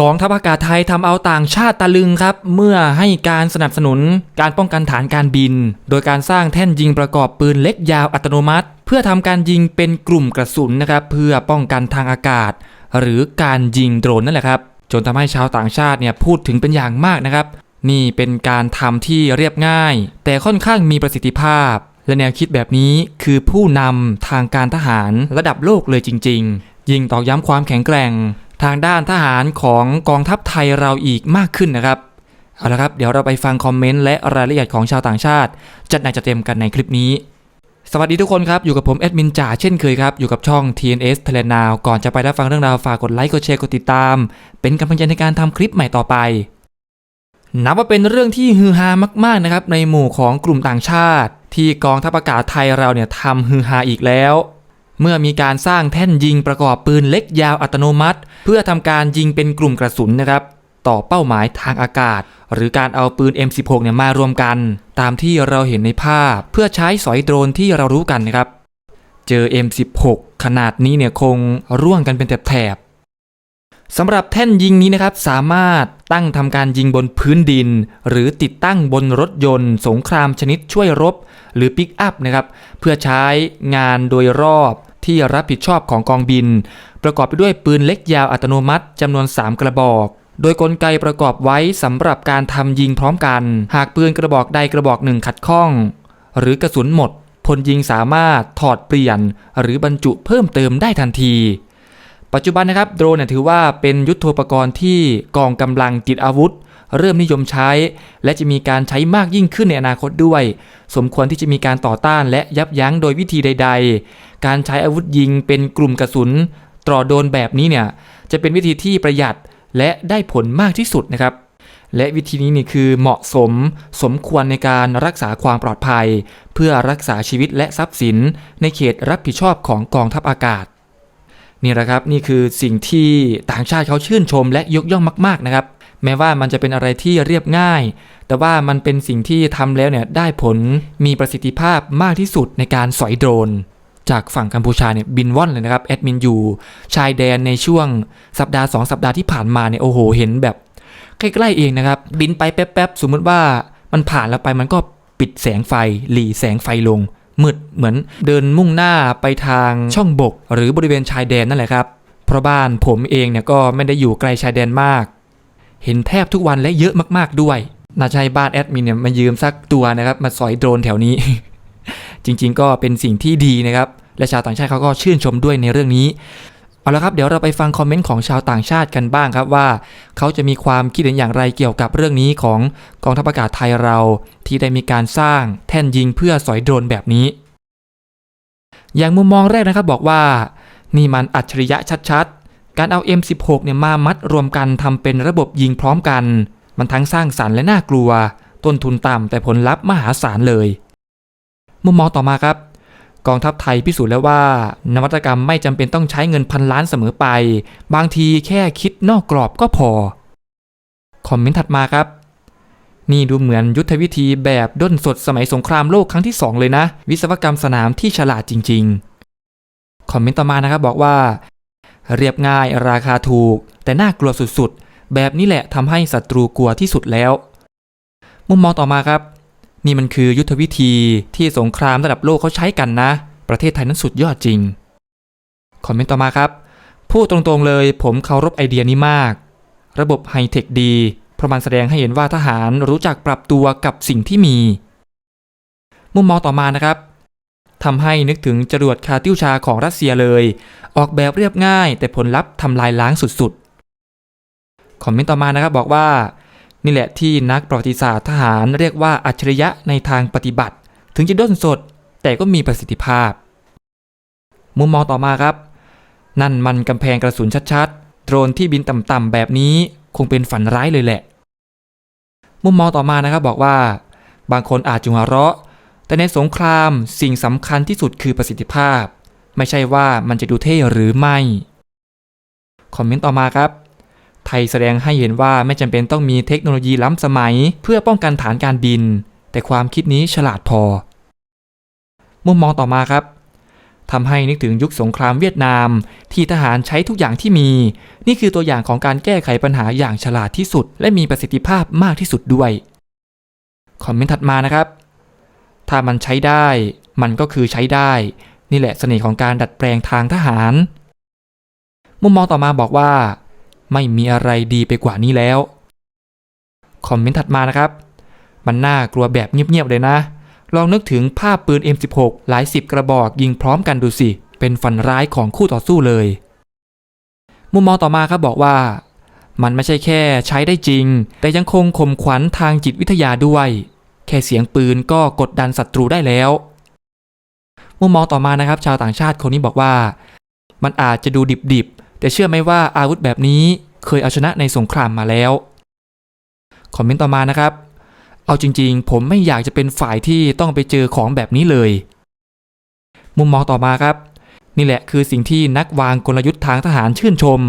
กองทัพอากาศไทยทำเอาต่างชาติตะลึงครับ เมื่อให้การสนับสนุนการป้องกันฐานการบิน โดยการสร้างแท่นยิงประกอบปืนเล็กยาวอัตโนมัติ เพื่อทำการยิงเป็นกลุ่มกระสุนนะครับเพื่อป้องกันทางอากาศ หรือการยิงโดรนนั่นแหละครับ จนทำให้ชาวต่างชาติเนี่ยพูดถึงเป็นอย่างมากนะครับ นี่เป็นการทำที่เรียบง่าย แต่ค่อนข้างมีประสิทธิภาพ และแนวคิดแบบนี้คือผู้นำทางการทหารระดับโลกเลยจริง ๆ ยิ่งตอกย้ำความแข็งแกร่ง ทางด้านทหารของกองทัพไทยเราอีกมากขึ้นนะครับ เอาละครับเดี๋ยวเราไปฟังคอมเมนต์และรายละเอียดของชาวต่างชาติ จัดหนักจัดเต็มกันในคลิปนี้ สวัสดีทุกคนครับ อยู่กับผมแอดมินจ่าเช่นเคยครับ อยู่กับช่อง TNS t h a i l a n d Now ก่อนจะไปรับฟังเรื่องราวฝากกดไลค์กดแชร์กดติดตาม เป็นกำลังใจในการทำคลิปใหม่ต่อไปนับว่าเป็นเรื่องที่ฮือฮามากๆนะครับในหมู่ของกลุ่มต่างชาติ ที่กองทัพอากาศไทยเราเนี่ยทำฮือฮาอีกแล้ว เมื่อมีการสร้างแท่นยิงประกอบปืนเล็กยาวอัตโนมัติ เพื่อทำการยิงเป็นกลุ่มกระสุนนะครับ ต่อเป้าหมายทางอากาศ หรือการเอาปืน M16 เนี่ยมารวมกัน ตามที่เราเห็นในภาพ เพื่อใช้สอยโดรนที่เรารู้กันนะครับ เจอ M16 ขนาดนี้เนี่ยคงร่วงกันเป็นแถบสำหรับแท่นยิงนี้นะครับสามารถตั้งทำการยิงบนพื้นดิน หรือติดตั้งบนรถยนต์ สงครามชนิดช่วยรบ หรือปิกอัพนะครับเพื่อใช้งานโดยรอบ ที่รับผิดชอบของกองบิน ประกอบไปด้วยปืนเล็กยาวอัตโนมัติจำนวน 3 กระบอก โดยกลไกประกอบไว้สำหรับการทำยิงพร้อมกัน หากปืนกระบอกใดกระบอกหนึ่งขัดข้อง หรือกระสุนหมดพลยิงสามารถถอดเปลี่ยน หรือบรรจุเพิ่มเติมได้ทันที ปัจจุบันนะครับโดรนถือว่าเป็นยุทโธปกรณ์ที่กองกำลังติดอาวุธ เริ่มนิยมใช้ และจะมีการใช้มากยิ่งขึ้นในอนาคตด้วย สมควรที่จะมีการต่อต้านและยับยั้งโดยวิธีใด ๆ การใช้อาวุธยิงเป็นกลุ่มกระสุน ตรอโดนแบบนี้เนี่ยจะเป็นวิธีที่ประหยัดและได้ผลมากที่สุดนะครับและวิธีนี้นี่คือเหมาะสมสมควรในการรักษาความปลอดภัย เพื่อรักษาชีวิตและทรัพย์สิน ในเขตรับผิดชอบของกองทัพอากาศ นี่แหละครับนี่คือสิ่งที่ต่างชาติเขาชื่นชมและยกย่องมาก ๆนะครับ แม้ว่ามันจะเป็นอะไรที่เรียบง่าย แต่ว่ามันเป็นสิ่งที่ทำแล้วเนี่ยได้ผลมีประสิทธิภาพมากที่สุดในการสอยโดรน จากฝั่งกัมพูชาเนี่ยบินว่อนเลยนะครับแอดมินอยู่ชายแดนในช่วงสัปดาห์ 2 สัปดาห์ที่ผ่านมาเนี่ยโอ้โหเห็นแบบใกล้ๆเองนะครับ บินไปแป๊บๆ สมมติว่ามันผ่านแล้วไปมันก็ปิดแสงไฟ หลีแสงไฟลง มืดเหมือนเดินมุ่งหน้าไปทางช่องบก หรือบริเวณชายแดนนั่นแหละครับ เพราะบ้านผมเองเนี่ยก็ไม่ได้อยู่ไกลชายแดนมาก เห็นแทบทุกวันและเยอะมากๆด้วย น่าจะให้บ้านแอดมินเนี่ยมายืมสักตัวนะครับ มาสอยโดรนแถวนี้ จริงๆ ก็เป็นสิ่งที่ดีนะครับ และชาวต่างชาติเขาก็ชื่นชมด้วยในเรื่องนี้ เอาละครับ เดี๋ยวเราไปฟังคอมเมนต์ของชาวต่างชาติกันบ้างครับว่า เขาจะมีความคิดเห็นอย่างไรเกี่ยวกับเรื่องนี้ของกองทัพอากาศไทยเรา ที่ได้มีการสร้างแท่นยิงเพื่อสอยโดรนแบบนี้ อย่างมุมมองแรกนะครับบอกว่านี่มันอัจฉริยะชัดๆ การเอา M16 เนี่ยมามัดรวมกันทำเป็นระบบยิงพร้อมกัน มันทั้งสร้างสรรค์และน่ากลัว ต้นทุนต่ำแต่ผลลัพธ์มหาศาลเลยมุมมองต่อมาครับ กองทัพไทยพิสูจน์แล้วว่า นวัตกรรมไม่จำเป็นต้องใช้เงินพันล้านเสมอไป บางทีแค่คิดนอกกรอบก็พอ คอมเมนต์ถัดมาครับนี่ดูเหมือนยุทธวิธีแบบด้นสดสมัยสงครามโลกครั้งที่ 2 เลยนะ วิศวกรรมสนามที่ฉลาดจริง ๆ คอมเมนต์ต่อมานะครับบอกว่า เรียบง่ายราคาถูก แต่น่ากลัวสุดๆ แบบนี้แหละทำให้ศัตรูกลัวที่สุดแล้ว มุมมองต่อมาครับ นี่มันคือยุทธวิธีที่สงครามระดับโลกเขาใช้กันนะ ประเทศไทยนั้นสุดยอดจริง คอมเมนต์ต่อมาครับพูดตรงๆเลยผมเคารพไอเดียนี้มาก ระบบไฮเทคดีเพราะมันแสดงให้เห็นว่าทหารรู้จักปรับตัวกับสิ่งที่มี มุมมองต่อมานะครับ ทำให้นึกถึงจรวดคาติวชาของรัสเซียเลย ออกแบบเรียบง่าย แต่ผลลัพธ์ทำลายล้างสุดๆ คอมเมนต์ต่อมานะครับบอกว่า นี่แหละที่นักประวัติศาสตร์ทหารเรียกว่าอัจฉริยะในทางปฏิบัติ ถึงจะด้นสด แต่ก็มีประสิทธิภาพ มุมมองต่อมาครับ นั่นมันกำแพงกระสุนชัดๆ โดรนที่บินต่ำๆแบบนี้คงเป็นฝันร้ายเลยแหละ มุมมองต่อมานะครับบอกว่า บางคนอาจจะหัวเราะ แต่ในสงครามสิ่งสำคัญที่สุดคือประสิทธิภาพ ไม่ใช่ว่ามันจะดูเท่หรือไม่ คอมเมนต์ต่อมาครับ ไทยแสดงให้เห็นว่าไม่จำเป็นต้องมีเทคโนโลยีล้ำสมัย เพื่อป้องกันฐานการบิน แต่ความคิดนี้ฉลาดพอ มุมมองต่อมาครับทำให้นึกถึงยุคสงครามเวียดนาม ที่ทหารใช้ทุกอย่างที่มี นี่คือตัวอย่างของการแก้ไขปัญหาอย่างฉลาดที่สุด และมีประสิทธิภาพมากที่สุดด้วย คอมเมนต์ถัดมานะครับ ถ้ามันใช้ได้ มันก็คือใช้ได้ นี่แหละเสน่ห์ของการดัดแปลงทางทหาร มุมมองต่อมาบอกว่า ไม่มีอะไรดีไปกว่านี้แล้ว คอมเมนต์ถัดมานะครับ มันน่ากลัวแบบเงียบๆเลยนะ ลองนึกถึงภาพปืน M16 หลายสิบกระบอกยิงพร้อมกันดูสิ เป็นฝันร้ายของคู่ต่อสู้เลย มุมมองต่อมาครับบอกว่ามันไม่ใช่แค่ใช้ได้จริง แต่ยังคงข่มขวัญทางจิตวิทยาด้วย แค่เสียงปืนก็กดดันศัตรูได้แล้ว มุมมองต่อมานะครับ ชาวต่างชาติคนนี้บอกว่า มันอาจจะดูดิบๆ แต่เชื่อไหมว่าอาวุธแบบนี้เคยเอาชนะในสงครามมาแล้ว คอมเมนต์ต่อมานะครับ เอาจริงๆ ผมไม่อยากจะเป็นฝ่ายที่ต้องไปเจอของแบบนี้เลย มุมมองต่อมาครับนี่แหละคือสิ่งที่นักวางกลยุทธ์ทางทหารชื่นชม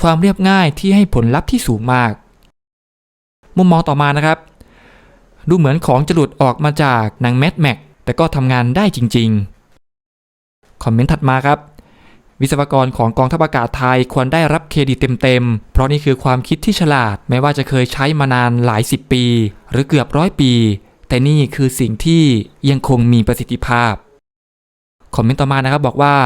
ความเรียบง่ายที่ให้ผลลัพธ์ที่สูงมาก มุมมองต่อมานะครับ ดูเหมือนของจะหลุดออกมาจากหนังแมดแม็กแต่ก็ทำงานได้จริง ๆ คอมเมนต์ถัดมาครับ วิศวกรของกองทัพอากาศไทยควรได้รับเครดิตเต็มๆ เพราะนี่คือความคิดที่ฉลาด แม้ว่าจะเคยใช้มานานหลายสิบปี หรือเกือบร้อยปี แต่นี่คือสิ่งที่ยังคงมีประสิทธิภาพ คอมเมนต์ต่อมานะครับบอกว่า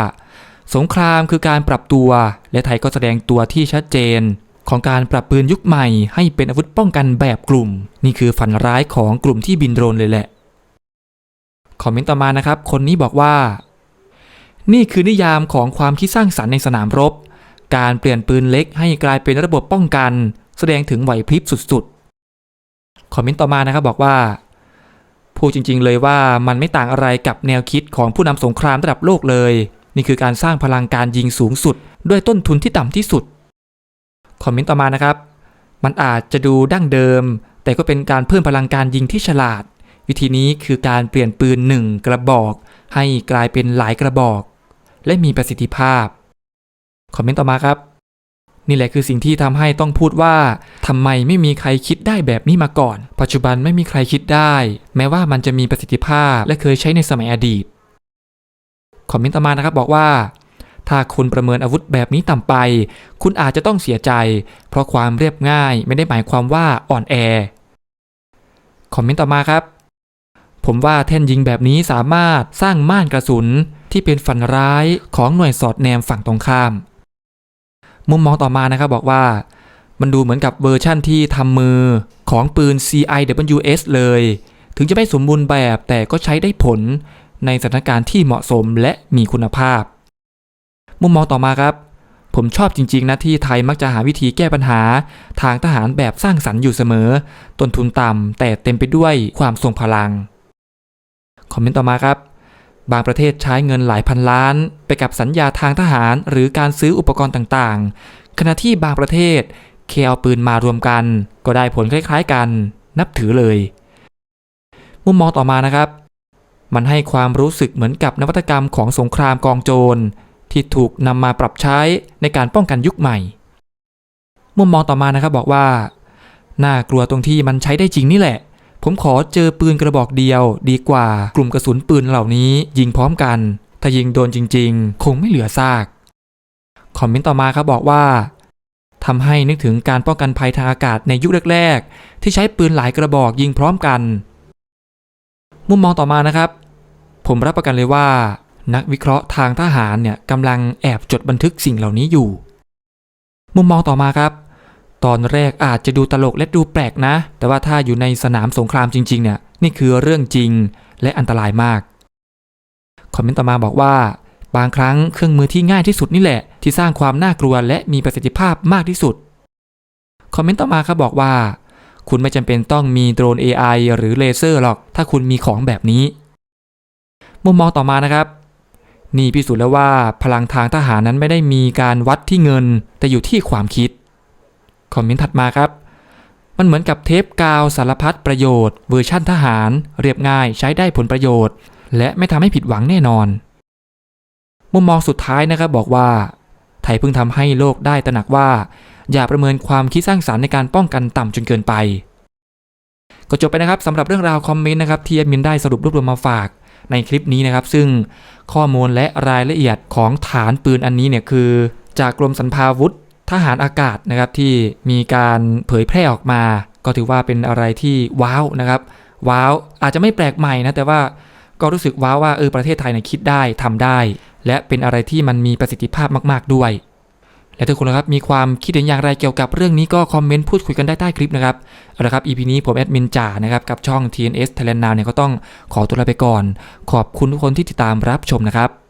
สงครามคือการปรับตัว และไทยก็แสดงตัวที่ชัดเจน ของการปรับปืนยุคใหม่ให้เป็นอาวุธป้องกันแบบกลุ่ม นี่คือฝันร้ายของกลุ่มที่บินโดรนเลยแหละ คอมเมนต์ต่อมานะครับ คนนี้บอกว่า นี่คือนิยามของความคิดสร้างสรรค์ในสนามรบ การเปลี่ยนปืนเล็กให้กลายเป็นระบบป้องกัน แสดงถึงไหวพริบสุดๆ คอมเมนต์ต่อมานะครับบอกว่าพูดจริงๆเลยว่ามันไม่ต่างอะไรกับแนวคิดของผู้นำสงครามระดับโลกเลย นี่คือการสร้างพลังการยิงสูงสุด ด้วยต้นทุนที่ต่ำที่สุด คอมเมนต์ต่อมานะครับ มันอาจจะดูดั้งเดิม แต่ก็เป็นการเพิ่มพลังการยิงที่ฉลาด วิธีนี้คือการเปลี่ยนปืนหนึ่งกระบอก ให้กลายเป็นหลายกระบอก และมีประสิทธิภาพ คอมเมนต์ต่อมาครับ นี่แหละคือสิ่งที่ทำให้ต้องพูดว่าทำไมไม่มีใครคิดได้แบบนี้มาก่อน ปัจจุบันไม่มีใครคิดได้ แม้ว่ามันจะมีประสิทธิภาพและเคยใช้ในสมัยอดีต คอมเมนต์ต่อมานะครับบอกว่า ถ้าคุณประเมินอาวุธแบบนี้ต่ำไป คุณอาจจะต้องเสียใจ เพราะความเรียบง่ายไม่ได้หมายความว่าอ่อนแอ คอมเมนต์ต่อมาครับ ผมว่าแท่นยิงแบบนี้สามารถสร้างม่านกระสุนที่เป็นฝันร้ายของหน่วยสอดแนมฝั่งตรงข้าม มุมมองต่อมานะครับบอกว่า มันดูเหมือนกับเวอร์ชั่นที่ทำมือของปืน CIWS เลย ถึงจะไม่สมบูรณ์แบบแต่ก็ใช้ได้ผลในสถานการณ์ที่เหมาะสมและมีคุณภาพ มุมมองต่อมาครับ ผมชอบจริง ๆ นะที่ไทยมักจะหาวิธีแก้ปัญหา ทางทหารแบบสร้างสรรค์อยู่เสมอ ต้นทุนต่ำแต่เต็มไปด้วยความทรงพลัง คอมเมนต์ต่อมาครับ บางประเทศใช้เงินหลายพันล้าน ไปกับสัญญาทางทหาร หรือการซื้ออุปกรณ์ต่างๆ ขณะที่บางประเทศแค่เอาปืนมารวมกัน ก็ได้ผลคล้ายๆกัน นับถือเลย มุมมองต่อมานะครับ มันให้ความรู้สึกเหมือนกับนวัตกรรมของสงครามกองโจร ที่ถูกนำมาปรับใช้ในการป้องกันยุคใหม่ มุมมองต่อมานะครับบอกว่า น่ากลัวตรงที่มันใช้ได้จริงนี่แหละ ผมขอเจอปืนกระบอกเดียว ดีกว่ากลุ่มกระสุนปืนเหล่านี้ ยิงพร้อมกัน ถ้ายิงโดนจริง ๆ คงไม่เหลือซาก คอมเมนต์ต่อมาครับบอกว่าทำให้นึกถึงการป้องกันภัยทางอากาศในยุคแรก ๆ ที่ใช้ปืนหลายกระบอกยิงพร้อมกัน มุมมองต่อมานะครับ ผมรับประกันเลยว่า นักวิเคราะห์ทางทหารเนี่ยกำลังแอบจดบันทึกสิ่งเหล่านี้อยู่ มุมมองต่อมาครับ ตอนแรกอาจจะดูตลกและดูแปลกนะ แต่ว่าถ้าอยู่ในสนามสงครามจริงๆเนี่ยนี่คือเรื่องจริงและอันตรายมาก คอมเมนต์ต่อมาบอกว่า บางครั้งเครื่องมือที่ง่ายที่สุดนี่แหละ ที่สร้างความน่ากลัวและมีประสิทธิภาพมากที่สุด คอมเมนต์ต่อมาครับบอกว่า คุณไม่จำเป็นต้องมีโดรน AI หรือเลเซอร์หรอก ถ้าคุณมีของแบบนี้ มุมมองต่อมานะครับ นี่พิสูจน์แล้วว่าพลังทางทหารนั้นไม่ได้มีการวัดที่เงิน แต่อยู่ที่ความคิด คอมเมนต์ถัดมาครับ มันเหมือนกับเทปกาวสารพัดประโยชน์เวอร์ชั่นทหาร เรียบง่ายใช้ได้ผลประโยชน์ และไม่ทำให้ผิดหวังแน่นอน มุมมองสุดท้ายนะครับบอกว่า ไทยเพิ่งทำให้โลกได้ตระหนักว่า อย่าประเมินความคิดสร้างสารรค์ในการป้องกันต่ำจนเกินไป ก็จบไปนะครับสำหรับเรื่องราวคอมเมนต์นะครับที่แอดมินได้สรุปรวบรวมมาฝาก ในคลิปนี้นะครับ ซึ่งข้อมูลและรายละเอียดของฐานปืนอันนี้เนี่ยคือ จากกรมสรรพาวุธทหารอากาศนะครับที่มีการเผยแพร่ออกมา ก็ถือว่าเป็นอะไรที่ว้าวนะครับ ว้าวอาจจะไม่แปลกใหม่นะแต่ว่าก็รู้สึกว้าวว่าเออประเทศไทยเนี่ยคิดได้ทำได้ และเป็นอะไรที่มันมีประสิทธิภาพมาก ๆด้วย และทุกคนนะครับมีความคิดเห็นอย่างไรเกี่ยวกับเรื่องนี้ก็คอมเมนต์พูดคุยกันได้ใต้คลิปนะครับเอาละครับ EP นี้ผมแอดมินจ่านะครับกับช่อง TNS Thailand Now เนี่ยก็ต้องขอตัวลาไปก่อน ขอบคุณทุกคนที่ติดตามรับชมนะครับ